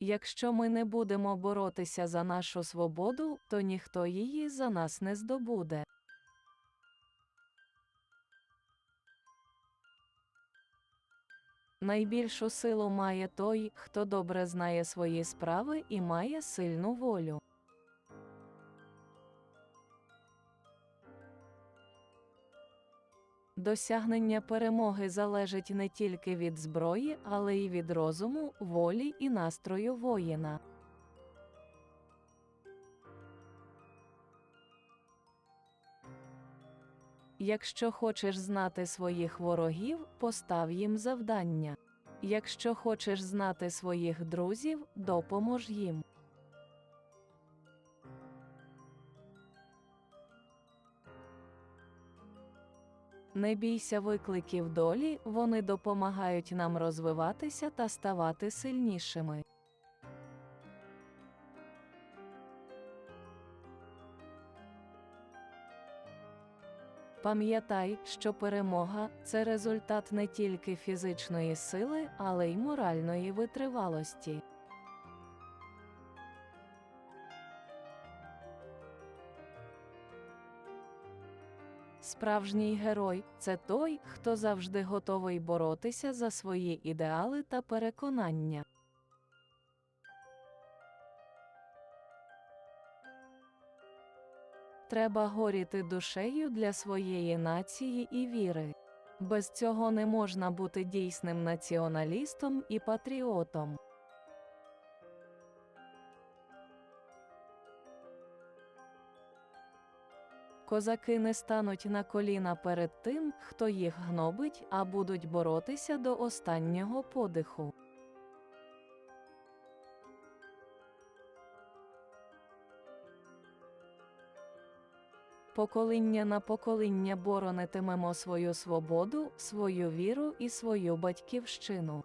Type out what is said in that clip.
Якщо ми не будемо боротися за нашу свободу, то ніхто її за нас не здобуде. Найбільшу силу має той, хто добре знає свої справи і має сильну волю. Досягнення перемоги залежить не тільки від зброї, але й від розуму, волі і настрою воїна. Якщо хочеш знати своїх ворогів, постав їм завдання. Якщо хочеш знати своїх друзів, допомож їм. Не бійся викликів долі, вони допомагають нам розвиватися та ставати сильнішими. Пам'ятай, що перемога це результат не тільки фізичної сили, але й моральної витривалості. Справжній герой це той, хто завжди готовий боротися за свої ідеали та переконання. Треба горіти душею для своєї нації і віри. Без цього не можна бути дійсним націоналістом і патріотом. Козаки не стануть на коліна перед тим, хто їх гнобить, а будуть боротися до останнього подиху. Покоління на покоління боронитимемо свою свободу, свою віру і свою батьківщину.